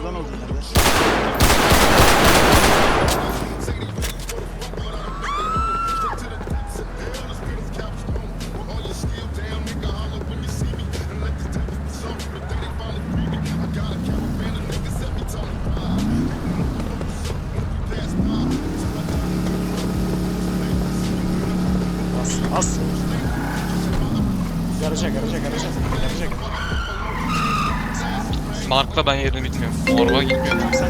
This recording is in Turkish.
Buradan oldu herhalde. As, as. Yarışa, yarışa, yarışa. Yarışa. Mark'la ben yerini bilmiyorum. Orba gitmiyor. Sen gazla.